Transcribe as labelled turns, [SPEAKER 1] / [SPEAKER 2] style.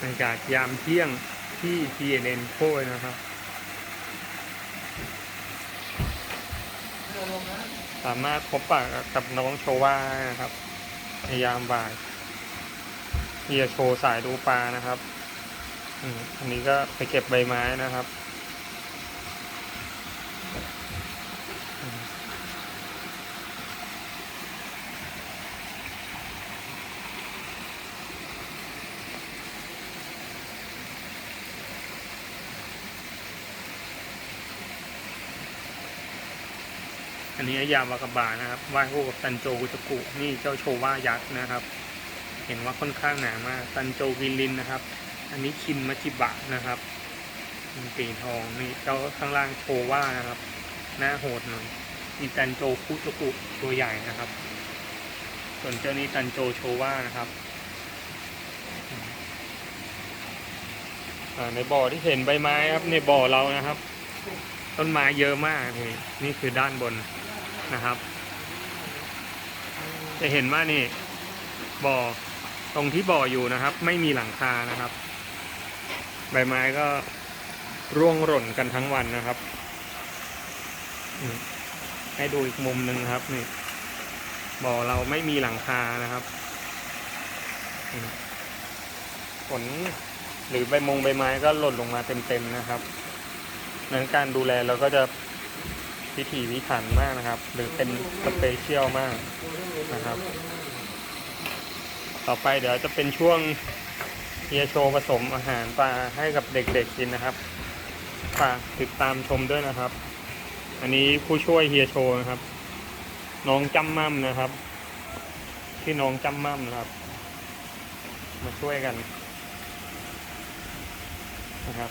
[SPEAKER 1] บรรยากาศยามเที่ยงที่ TNN โค้นะครับ สามารถพบปะกับน้องโชว่านะครับในยามบ่ายที่จะโชว์สายดูปลานะครับอืมอันนี้ก็ไปเก็บใบไม้นะครับ อันนี้ยาวากาบานะครับว่ายคู่กับตันโจกุตะกุนี่เจ้าโชว่ายักษ์นะครับ เห็นว่าค่อนข้างหนามากตันโจวินลินนะครับ อันนี้คิมมัจิบะนะครับมีปีทองนี่เจ้าข้างล่างโชว่านะครับ หน้าโหดหน่อยมีตันโจคุตะกุตัวใหญ่นะครับ ส่วนเจ้านี้ตันโจโชว่านะครับในบ่อที่เห็นใบไม้ครับในบ่อเรานะครับ ต้นไม้เยอะมากนี่นี่คือด้านบน นะครับ จะเห็นว่านี่บ่อตรงที่บ่ออยู่นะครับ ไม่มีหลังคานะครับ ใบไม้ก็ร่วงหล่นกันทั้งวันนะครับให้ดูอีกมุมหนึ่งครับนี่บ่อเราไม่มีหลังคานะครับฝนหรือใบมงใบไม้ก็หล่นลงมาเต็มๆนะครับนั้นการดูแลเราก็จะ พิถีพิถันมากนะครับ หรือเป็นสเปเชียลมากนะครับ ต่อไปเดี๋ยวจะเป็นช่วงเฮียโชว์ผสมอาหารปลาให้กับเด็กๆกินนะครับฝากติดตามชมด้วยนะครับ อันนี้ผู้ช่วยเฮียโชว์นะครับ น้องจำมั่มนะครับ ที่น้องจำมั่มนะครับ มาช่วยกันนะครับ